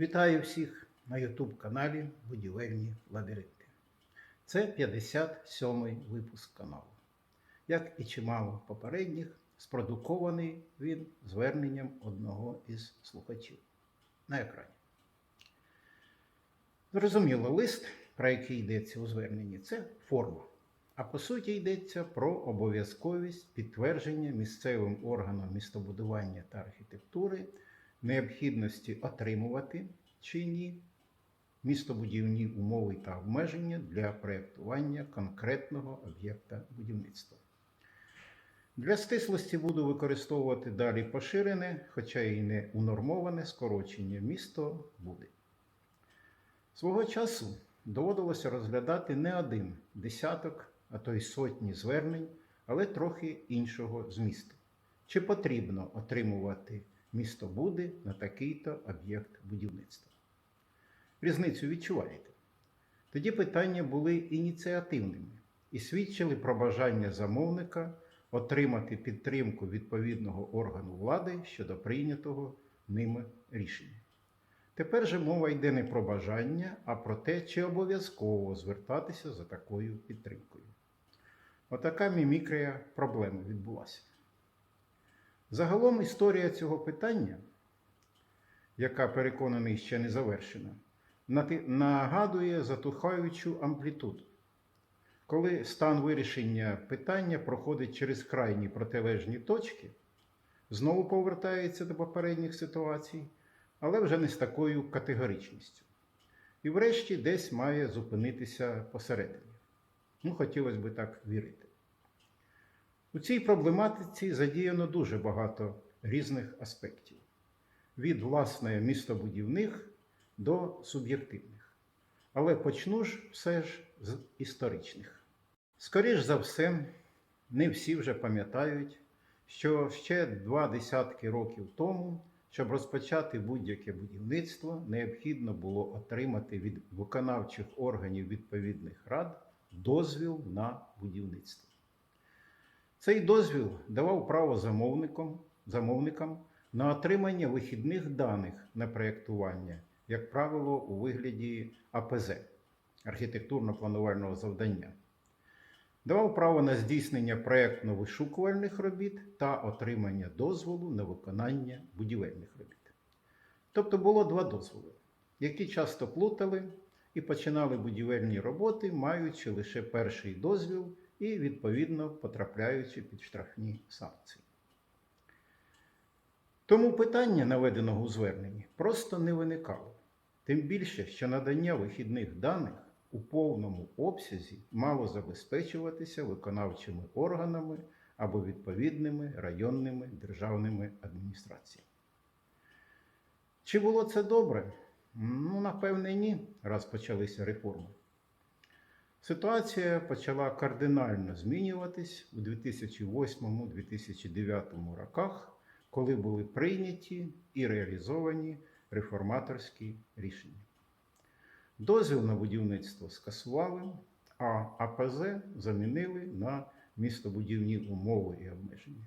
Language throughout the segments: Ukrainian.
Вітаю всіх на YouTube каналі Будівельні лабіринти. Це 57-й випуск каналу. Як і чимало попередніх, спродукований він зверненням одного із слухачів на екрані. Зрозуміло, лист, про який йдеться у зверненні, це форма. А по суті йдеться про обов'язковість підтвердження місцевим органам містобудування та архітектури необхідності отримувати чи ні містобудівні умови та обмеження для проєктування конкретного об'єкта будівництва. Для стислості буду використовувати далі поширене, хоча і не унормоване скорочення місто буде. Свого часу доводилося розглядати не один десяток, а то й сотні звернень, але трохи іншого змісту. Чи потрібно отримувати місто буде на такий-то об'єкт будівництва? Різницю відчуваєте? Тоді питання були ініціативними і свідчили про бажання замовника отримати підтримку відповідного органу влади щодо прийнятого ними рішення. Тепер же мова йде не про бажання, а про те, чи обов'язково звертатися за такою підтримкою. Отака мімікрія проблеми відбулася. Загалом історія цього питання, яка переконаний ще не завершена, нагадує затухаючу амплітуду. Коли стан вирішення питання проходить через крайні протилежні точки, знову повертається до попередніх ситуацій, але вже не з такою категоричністю. І врешті десь має зупинитися посередині. Ну, хотілося б так вірити. У цій проблематиці задіяно дуже багато різних аспектів: від власне містобудівних до суб'єктивних. Але почну ж все ж з історичних. Скоріш за все, не всі вже пам'ятають, що ще два десятки років тому, щоб розпочати будь-яке будівництво, необхідно було отримати від виконавчих органів відповідних рад дозвіл на будівництво. Цей дозвіл давав право замовникам, замовникам на отримання вихідних даних на проєктування, як правило, у вигляді АПЗ архітектурно-планувального завдання. Давав право на здійснення проєктно-вишукувальних робіт та отримання дозволу на виконання будівельних робіт. Тобто було два дозволи, які часто плутали і починали будівельні роботи, маючи лише перший дозвіл і, відповідно, потрапляючи під штрафні санкції. Тому питання, наведеного у зверненні, просто не виникало. Тим більше, що надання вихідних даних у повному обсязі мало забезпечуватися виконавчими органами або відповідними районними державними адміністраціями. Чи було це добре? Ну, напевне, ні, раз почалися реформи. Ситуація почала кардинально змінюватись у 2008-2009 роках, коли були прийняті і реалізовані реформаторські рішення. Дозвіл на будівництво скасували, а АПЗ замінили на містобудівні умови і обмеження.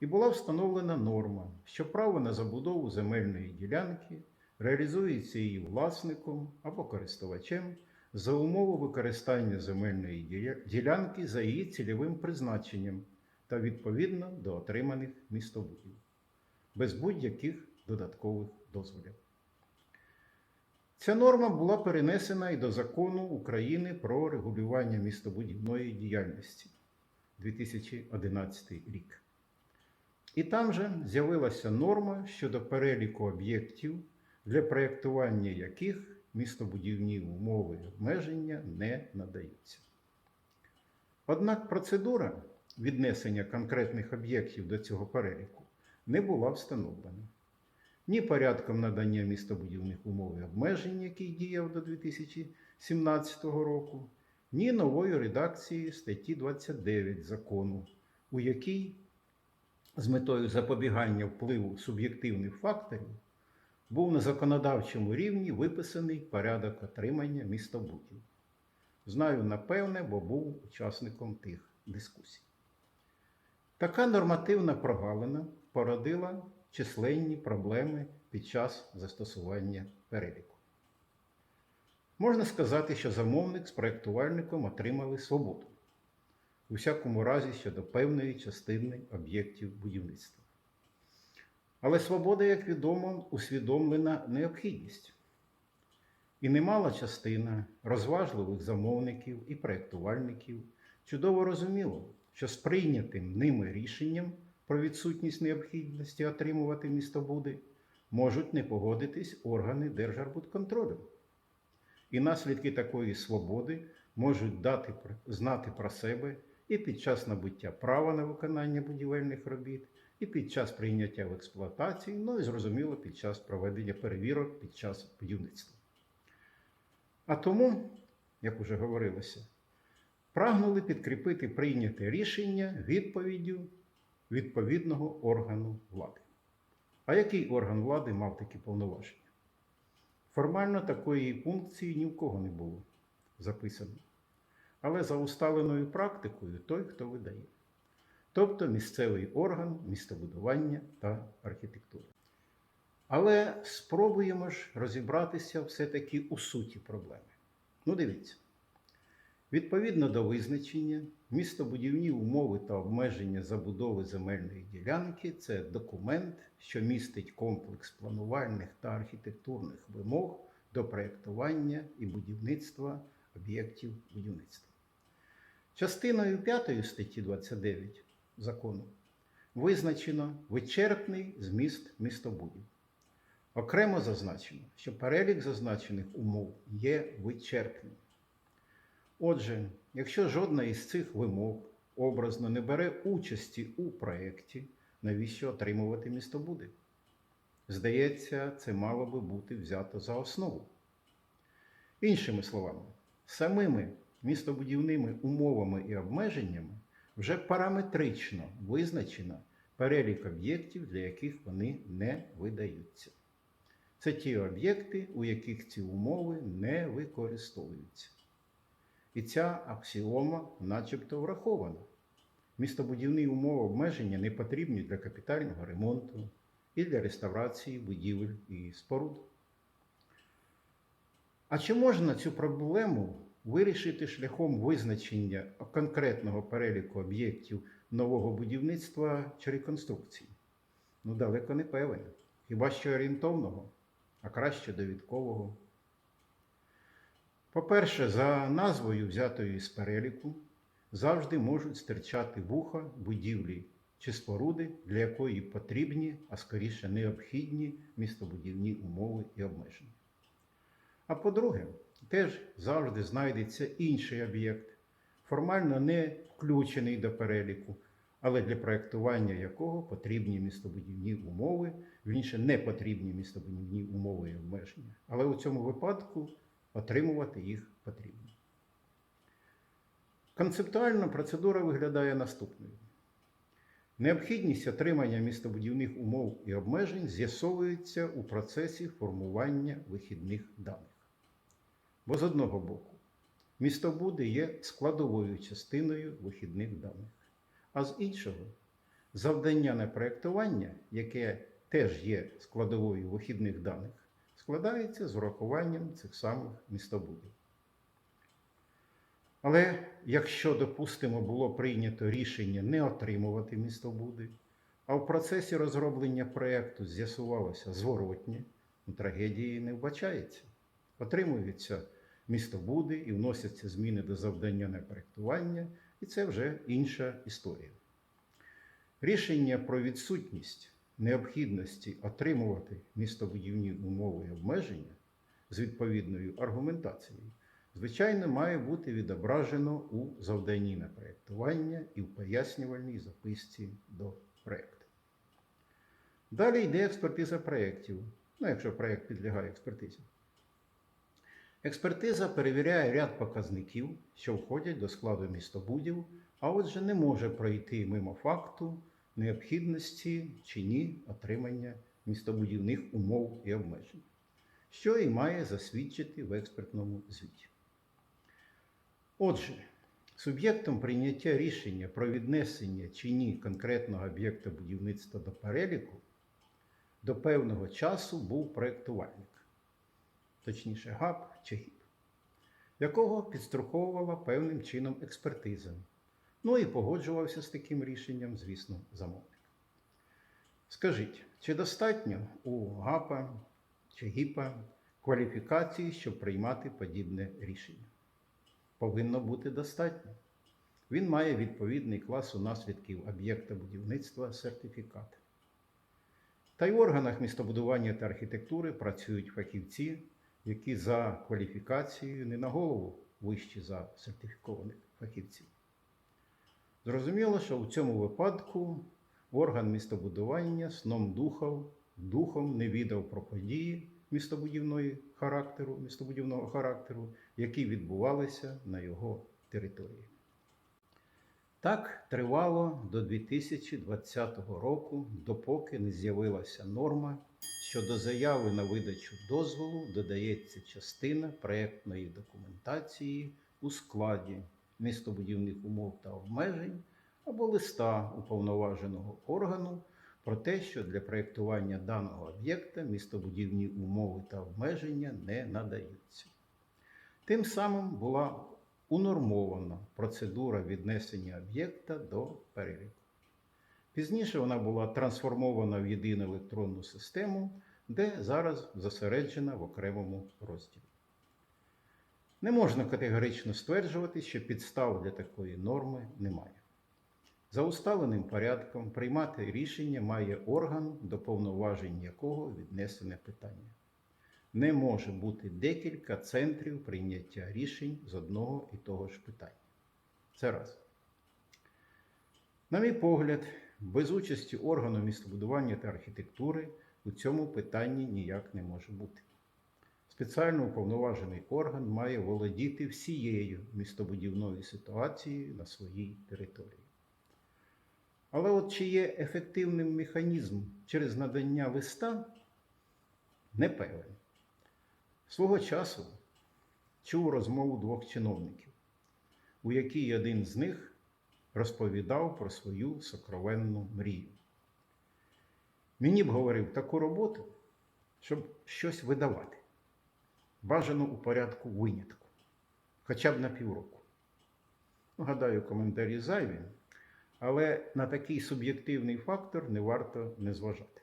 І була встановлена норма, що право на забудову земельної ділянки реалізується її власником або користувачем за умови використання земельної ділянки за її цільовим призначенням та відповідно до отриманих містобудів, без будь-яких додаткових дозволів. Ця норма була перенесена і до закону України про регулювання містобудівної діяльності 2011 рік. І там же з'явилася норма щодо переліку об'єктів, для проєктування яких містобудівні умови обмеження не надаються. Однак процедура віднесення конкретних об'єктів до цього переліку не була встановлена ні порядком надання містобудівних умов і обмежень, який діяв до 2017 року, ні новою редакцією статті 29 закону, у якій з метою запобігання впливу суб'єктивних факторів був на законодавчому рівні виписаний порядок отримання містобудів. Знаю напевне, бо був учасником тих дискусій. Така нормативна прогалина породила численні проблеми під час застосування переліку. Можна сказати, що замовник з проєктувальником отримали свободу, у всякому разі щодо певної частини об'єктів будівництва. Але свобода, як відомо, усвідомлена необхідність. І немала частина розважливих замовників і проєктувальників чудово розуміло, що з прийнятим ними рішенням про відсутність необхідності отримувати містобуди можуть не погодитись органи Держарбудконтролю. І наслідки такої свободи можуть дати знати про себе і під час набуття права на виконання будівельних робіт, і під час прийняття в експлуатацію, ну і зрозуміло, під час проведення перевірок під час будівництва. А тому, як уже говорилося, прагнули підкріпити прийняте рішення відповіддю відповідного органу влади. А який орган влади мав такі повноваження? Формально такої функції ні в кого не було записано. Але за усталеною практикою той, хто видає. Тобто місцевий орган містобудування та архітектури. Але спробуємо ж розібратися все-таки у суті проблеми. Ну, дивіться. Відповідно до визначення, містобудівні умови та обмеження забудови земельної ділянки це документ, що містить комплекс планувальних та архітектурних вимог до проєктування і будівництва об'єктів будівництва. Частиною 5 статті 29 закону визначено вичерпний зміст містобудів. Окремо зазначено, що перелік зазначених умов є вичерпним. Отже, якщо жодна із цих вимог образно не бере участі у проєкті, навіщо отримувати містобуди? Здається, це мало би бути взято за основу. Іншими словами, самими містобудівними умовами і обмеженнями вже параметрично визначено перелік об'єктів, для яких вони не видаються. Це ті об'єкти, у яких ці умови не використовуються. І ця аксіома начебто врахована. Містобудівні умови обмеження не потрібні для капітального ремонту і для реставрації будівель і споруд. А чи можна цю проблему вирішити шляхом визначення конкретного переліку об'єктів нового будівництва чи реконструкції? Ну, далеко не певен. Хіба що орієнтовного, а краще довідкового. По-перше, за назвою, взятою з переліку, завжди можуть стирчати вуха будівлі чи споруди, для якої потрібні, а скоріше необхідні містобудівні умови і обмеження. А по-друге, теж завжди знайдеться інший об'єкт, формально не включений до переліку, але для проєктування якого потрібні містобудівні умови, вірніше не потрібні містобудівні умови і обмеження. Але у цьому випадку отримувати їх потрібно. Концептуально процедура виглядає наступною. Необхідність отримання містобудівних умов і обмежень з'ясовується у процесі формування вихідних даних. Бо з одного боку, містобуди є складовою частиною вихідних даних, а з іншого, завдання на проєктування, яке теж є складовою вихідних даних, складається з урахуванням цих самих містобудів. Але якщо, допустимо, було прийнято рішення не отримувати містобуди, а в процесі розроблення проєкту з'ясувалося зворотнє, ну, трагедії не вбачається. Отримуються містобуди і вносяться зміни до завдання на проєктування, і це вже інша історія. Рішення про відсутність необхідності отримувати містобудівні умови і обмеження з відповідною аргументацією, звичайно, має бути відображено у завданні на проєктування і в пояснювальній записці до проєкту. Далі йде експертиза проєктів, ну, якщо проєкт підлягає експертизі. Експертиза перевіряє ряд показників, що входять до складу містобудів, а отже не може пройти мимо факту необхідності чи ні отримання містобудівних умов і обмежень, що і має засвідчити в експертному звіті. Отже, суб'єктом прийняття рішення про віднесення чи ні конкретного об'єкта будівництва до переліку до певного часу був проєктувальник, точніше ГАП чи ГІП, якого підстраховувала певним чином експертиза. Ну і погоджувався з таким рішенням, звісно, замовник. Скажіть, чи достатньо у ГАПа чи ГІПа кваліфікації, щоб приймати подібне рішення? Повинно бути достатньо. Він має відповідний клас у наслідків об'єкта будівництва сертифікат. Та й в органах містобудування та архітектури працюють фахівці, які за кваліфікацією не на голову вищі за сертифікованих фахівців. Зрозуміло, що у цьому випадку орган містобудування сном духом, духом не віддав про події містобудівної характеру, містобудівного характеру, які відбувалися на його території. Так тривало до 2020 року, допоки не з'явилася норма, що до заяви на видачу дозволу додається частина проєктної документації у складі містобудівних умов та обмежень або листа уповноваженого органу про те, що для проєктування даного об'єкта містобудівні умови та обмеження не надаються. Тим самим була унормована процедура віднесення об'єкта до переліку. Пізніше вона була трансформована в єдину електронну систему, де зараз зосереджена в окремому розділі. Не можна категорично стверджувати, що підстав для такої норми немає. За усталеним порядком приймати рішення має орган, до повноважень якого віднесене питання. Не може бути декілька центрів прийняття рішень з одного і того ж питання. Це раз. На мій погляд, без участі органу містобудування та архітектури у цьому питанні ніяк не може бути. Спеціально уповноважений орган має володіти всією містобудівною ситуацією на своїй території. Але от чи є ефективним механізм через надання листа, не певен. Свого часу чув розмову двох чиновників, у якій один з них розповідав про свою сокровенну мрію. Мені б говорив таку роботу, щоб щось видавати. Бажано у порядку винятку, хоча б на півроку. Ну, гадаю, коментарі зайві, але на такий суб'єктивний фактор не варто не зважати.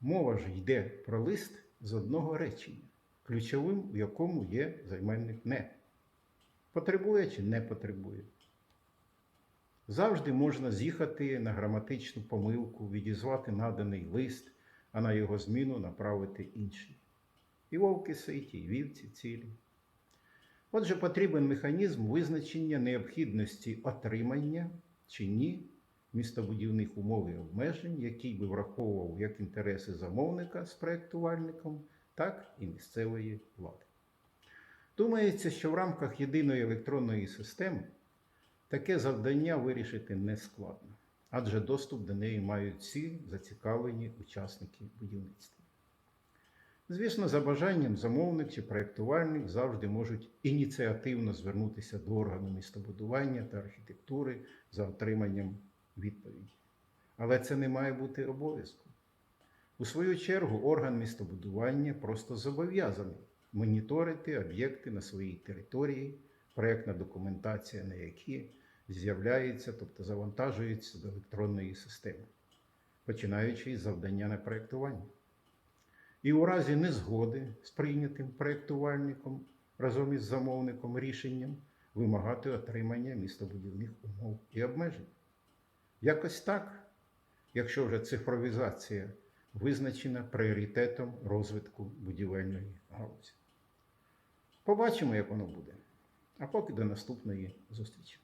Мова ж йде про лист з одного речення, ключовим, в якому є займенник не. Потребує чи не потребує. Завжди можна з'їхати на граматичну помилку, відізвати наданий лист, а на його зміну направити інший. І вовки ситі, і вівці цілі. Отже, потрібен механізм визначення необхідності отримання чи ні містобудівних умов і обмежень, який би враховував як інтереси замовника з проєктувальником, так і місцевої влади. Думається, що в рамках єдиної електронної системи таке завдання вирішити не складно, адже доступ до неї мають всі зацікавлені учасники будівництва. Звісно, за бажанням замовник чи проєктувальник завжди можуть ініціативно звернутися до органу містобудування та архітектури за отриманням відповіді. Але це не має бути обов'язком. У свою чергу, орган містобудування просто зобов'язаний моніторити об'єкти на своїй території, проєктна документація на які з'являється, тобто завантажується до електронної системи, починаючи із завдання на проєктування. І у разі незгоди з прийнятим проєктувальником разом із замовником рішенням вимагати отримання містобудівних умов і обмежень. Якось так, якщо вже цифровізація визначена пріоритетом розвитку будівельної галузі. Побачимо, як воно буде. А поки до наступної зустрічі.